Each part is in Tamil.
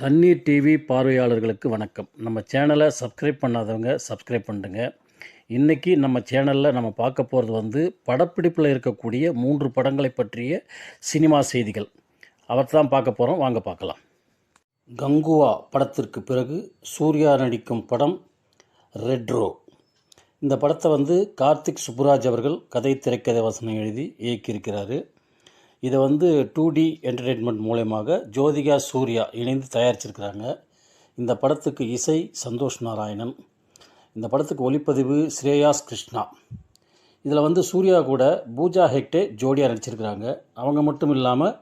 தண்ணீர் டிவி பார்வையாளர்களுக்கு வணக்கம். நம்ம சேனலை சப்ஸ்கிரைப் பண்ணாதவங்க சப்ஸ்கிரைப் பண்ணுங்க. இன்றைக்கி நம்ம சேனலில் நம்ம பார்க்க போகிறது வந்து படப்பிடிப்பில் இருக்கக்கூடிய மூன்று படங்களை பற்றிய சினிமா செய்திகள். அவற்றை தான் பார்க்க போகிறோம் வாங்க பார்க்கலாம். கங்குவா படத்திற்கு பிறகு சூர்யா நடிக்கும் படம் ரெட்ரோ இந்த படத்தை வந்து கார்த்திக் சுப்புராஜ் அவர்கள் கதை திரைக்கதை வசனம் எழுதி இயக்கியிருக்கிறாரு. இதை வந்து டூ டி என்டர்டெயின்மெண்ட் மூலயமாக ஜோதிகா சூர்யா இணைந்து தயாரிச்சிருக்கிறாங்க. இந்த படத்துக்கு இசை சந்தோஷ் நாராயணன் இந்த படத்துக்கு ஒளிப்பதிவு ஸ்ரேயாஸ் கிருஷ்ணா. இதில் வந்து சூர்யா கூட பூஜா ஹெக்டே ஜோடியாக நடிச்சிருக்கிறாங்க. அவங்க மட்டும் இல்லாமல்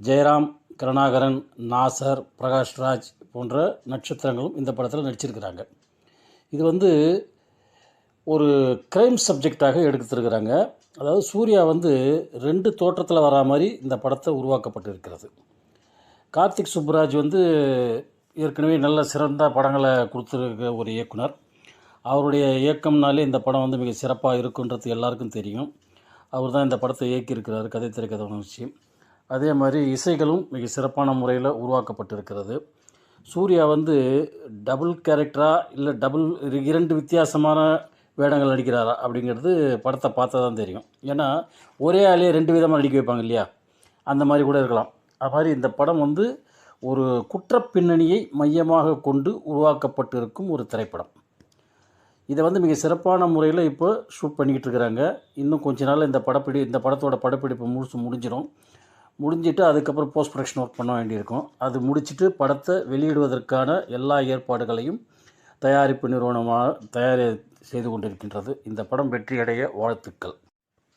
ஜெயராம் கருணாகரன் நாசர் பிரகாஷ்ராஜ் போன்ற நட்சத்திரங்களும் இந்த படத்தில் நடிச்சிருக்கிறாங்க. இது வந்து ஒரு க்ரைம் சப்ஜெக்டாக எடுத்துருக்கிறாங்க. அதாவது சூர்யா வந்து ரெண்டு தோற்றத்தில் வரா மாதிரி இந்த படத்தை உருவாக்கப்பட்டிருக்கிறது. கார்த்திக் சுப்புராஜ் வந்து ஏற்கனவே நல்ல சிறந்த படங்களை கொடுத்துருக்க ஒரு இயக்குனர். அவருடைய இயக்கம்னாலே இந்த படம் வந்து மிக சிறப்பாக இருக்குன்றது எல்லாருக்கும் தெரியும். அவர் தான் இந்த படத்தை இயக்கியிருக்கிறார் கதை திரைக்கதை உணர்ச்சி. அதே மாதிரி இசைகளும் மிக சிறப்பான முறையில் உருவாக்கப்பட்டிருக்கிறது. சூர்யா வந்து டபுள் கேரக்டராக இல்லை டபுள் இரண்டு வித்தியாசமான வேடங்கள் நடிக்கிறாரா அப்படிங்கிறது படத்தை பார்த்தா தான் தெரியும். ஏன்னா ஒரே ஆளே ரெண்டு விதமாக நடிக்க வைப்பாங்க இல்லையா? அந்த மாதிரி கூட இருக்கலாம். அது மாதிரி இந்த படம் வந்து ஒரு குற்றப் பின்னணியை மையமாக கொண்டு உருவாக்கப்பட்டிருக்கும் ஒரு திரைப்படம். இதை வந்து மிக சிறப்பான முறையில் இப்போ ஷூட் பண்ணிக்கிட்டு இருக்கிறாங்க இன்னும் கொஞ்ச நாள் இந்த படப்பிடி இந்த படத்தோட படப்பிடிப்பு முழுசு முடிஞ்சிடும் முடிஞ்சிட்டு அதுக்கப்புறம் போஸ்ட் ப்ரொடக்ஷன் ஒர்க் பண்ண வேண்டியிருக்கும். அது முடிச்சுட்டு படத்தை வெளியிடுவதற்கான எல்லா ஏற்பாடுகளையும் தயாரிப்பு நிறுவனமாக தயாரி செய்து கொண்டிருக்கின்றது. இந்த படம் வெற்றியடைய வாழ்த்துக்கள்.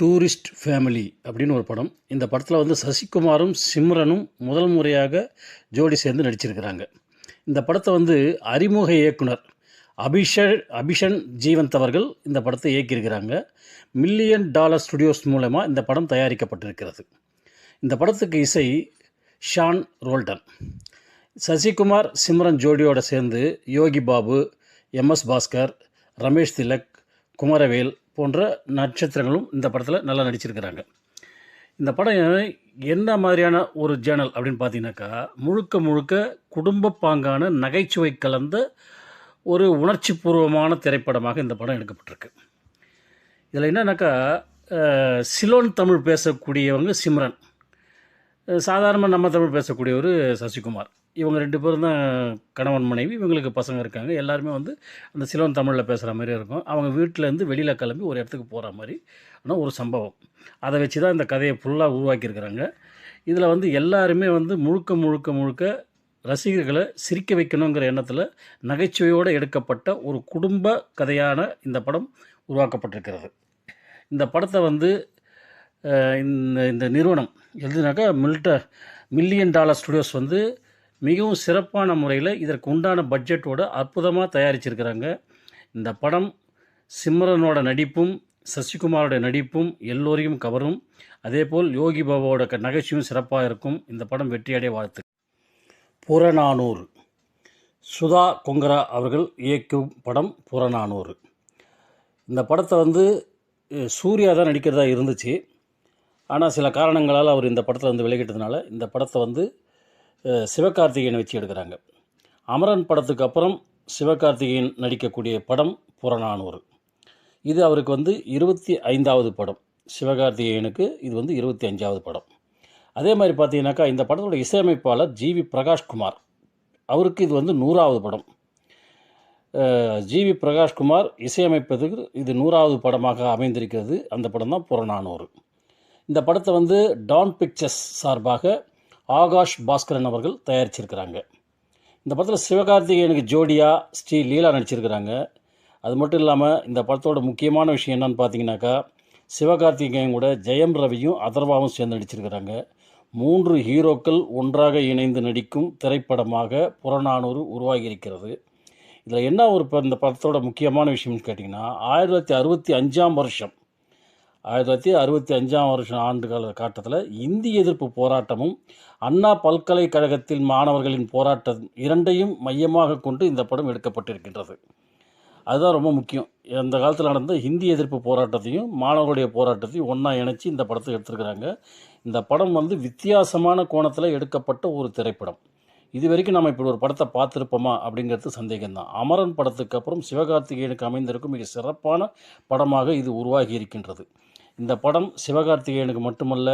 டூரிஸ்ட் ஃபேமிலி அப்படின்னு ஒரு படம். இந்த படத்தில் வந்து சசிகுமாரும் சிம்ரனும் முதல் முறையாக ஜோடி சேர்ந்து நடிச்சிருக்கிறாங்க. இந்த படத்தை வந்து அறிமுக இயக்குனர் அபிஷன் அபிஷன் ஜீவந்த் அவர்கள் இந்த படத்தை இயக்கியிருக்கிறாங்க. மில்லியன் டாலர் ஸ்டுடியோஸ் மூலமாக இந்த படம் தயாரிக்கப்பட்டிருக்கிறது. இந்த படத்துக்கு இசை ஷான் ரோல்டன். சசிகுமார் சிம்ரன் ஜோடியோடு சேர்ந்து யோகி பாபு எம்எஸ் பாஸ்கர் ரமேஷ் திலக் குமரவேல் போன்ற நட்சத்திரங்களும் இந்த படத்தில் நல்லா நடிச்சிருக்கிறாங்க. இந்த படம் என்ன மாதிரியான ஒரு ஜேர்னல் அப்படின்னு பார்த்தீங்கன்னாக்கா முழுக்க முழுக்க குடும்ப பாங்கான நகைச்சுவை கலந்த ஒரு உணர்ச்சி பூர்வமான திரைப்படமாக இந்த படம் எடுக்கப்பட்டிருக்கு. இதில் என்னன்னாக்கா சிலோன் தமிழ் பேசக்கூடியவங்க சிம்ரன். சாதாரண நம்ம தமிழ் பேசக்கூடியவர் சசிகுமார். இவங்க ரெண்டு பேரும் தான் கணவன் மனைவி. இவங்களுக்கு பசங்க இருக்காங்க. எல்லாருமே வந்து அந்த சிலோன் தமிழில் பேசுகிற மாதிரி இருக்கும். அவங்க வீட்டிலேருந்து வெளியில் கிளம்பி ஒரு இடத்துக்கு போகிற மாதிரி ஆனால் ஒரு சம்பவம். அதை வச்சு தான் இந்த கதையை ஃபுல்லாக உருவாக்கியிருக்கிறாங்க. இதில் வந்து எல்லாருமே வந்து முழுக்க முழுக்க முழுக்க ரசிகர்களை சிரிக்க வைக்கணுங்கிற எண்ணத்தில் நகைச்சுவையோடு எடுக்கப்பட்ட ஒரு குடும்ப கதையான இந்த படம் உருவாக்கப்பட்டிருக்கிறது. இந்த படத்தை வந்து இந்த இந்த நிறுவனம் எதுனாக்கா மில்ட மில்லியன் டாலர் ஸ்டுடியோஸ் வந்து மிகவும் சிறப்பான முறையில் இதற்கு உண்டான பட்ஜெட்டோட அற்புதமாக தயாரிச்சிருக்கிறாங்க. இந்த படம் சிம்ரனோட நடிப்பும் சசிகுமாரோட நடிப்பும் எல்லோரையும் கவரும். அதேபோல் யோகி பாபாவோட க- நகைச்சுவையும் சிறப்பாக இருக்கும். இந்த படம் வெற்றியடைய வாழ்த்து. புறநானூறு. சுதா கொங்கரா அவர்கள் இயக்கும் படம் புறநானூறு. இந்த படத்தை வந்து சூர்யா தான் நடிக்கிறதா இருந்துச்சு. ஆனால் சில காரணங்களால் அவர் இந்த படத்தில் வந்து விலகிட்டதுனால இந்த படத்தை வந்து சிவகார்த்திகேயன் சிவகார்த்திகேயனை வச்சு எடுக்கிறாங்க. அமரன் படத்துக்கு அப்புறம் சிவகார்த்திகேயன் நடிக்கக்கூடிய படம் புறநானூறு. இது அவருக்கு வந்து இருபத்தி ஐந்தாவது படம். சிவகார்த்திகேயனுக்கு இது வந்து இருபத்தி அஞ்சாவது படம். அதே மாதிரி பார்த்தீங்கன்னாக்கா இந்த படத்தோட இசையமைப்பாளர் ஜிவி பிரகாஷ்குமார். அவருக்கு இது வந்து நூறாவது படம். ஜிவி பிரகாஷ்குமார் இசையமைப்பதுக்கு இது நூறாவது படமாக அமைந்திருக்கிறது. அந்த படம் தான் புறநானூறு. இந்த படத்தை வந்து டான் பிக்சர்ஸ் சார்பாக ஆகாஷ் பாஸ்கரன் அவர்கள் தயாரிச்சிருக்கிறாங்க. இந்த படத்தில் சிவகார்த்திகேயனுக்கு ஜோடியா ஸ்ரீ லீலா நடிச்சிருக்கிறாங்க. அது மட்டும் இல்லாமல் இந்த படத்தோட முக்கியமான விஷயம் என்னன்னு பார்த்தீங்கன்னாக்கா சிவகார்த்திகேயன் கூட ஜெயம் ரவியும் அதர்வாவும் சேர்ந்து நடிச்சிருக்கிறாங்க. மூன்று ஹீரோக்கள் ஒன்றாக இணைந்து நடிக்கும் திரைப்படமாக புறநானூறு உருவாகியிருக்கிறது. இதில் என்ன ஒரு இப்போ இந்த படத்தோட முக்கியமான விஷயம்னு கேட்டிங்கன்னா ஆயிரத்தி தொள்ளாயிரத்தி அறுபத்தி அஞ்சாம் வருஷம் ஆயிரத்தி தொள்ளாயிரத்தி அறுபத்தி அஞ்சாம் வருஷம் ஆண்டு கால காட்டத்தில் இந்தி எதிர்ப்பு போராட்டமும் அண்ணா பல்கலைக்கழகத்தில் மாணவர்களின் போராட்டம் இரண்டையும் மையமாக கொண்டு இந்த படம் எடுக்கப்பட்டிருக்கின்றது. அதுதான் ரொம்ப முக்கியம். அந்த காலத்தில் நடந்த ஹிந்தி எதிர்ப்பு போராட்டத்தையும் மாணவர்களுடைய போராட்டத்தையும் ஒன்றா இணைச்சி இந்த படத்தை எடுத்துருக்கிறாங்க. இந்த படம் வந்து வித்தியாசமான கோணத்தில் எடுக்கப்பட்ட ஒரு திரைப்படம். இது வரைக்கும் நம்ம இப்படி ஒரு படத்தை பார்த்துருப்போமா அப்படிங்கிறது சந்தேகம்தான். அமரன் படத்துக்கு அப்புறம் சிவகார்த்திகேயனுக்கு அமைந்திருக்கும் மிக சிறப்பான படமாக இது உருவாகி இருக்கின்றது. இந்த படம் சிவகார்த்திகேயனுக்கு மட்டுமல்ல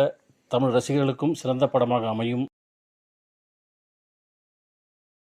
தமிழ் ரசிகர்களுக்கும் சிறந்த படமாக அமையும்.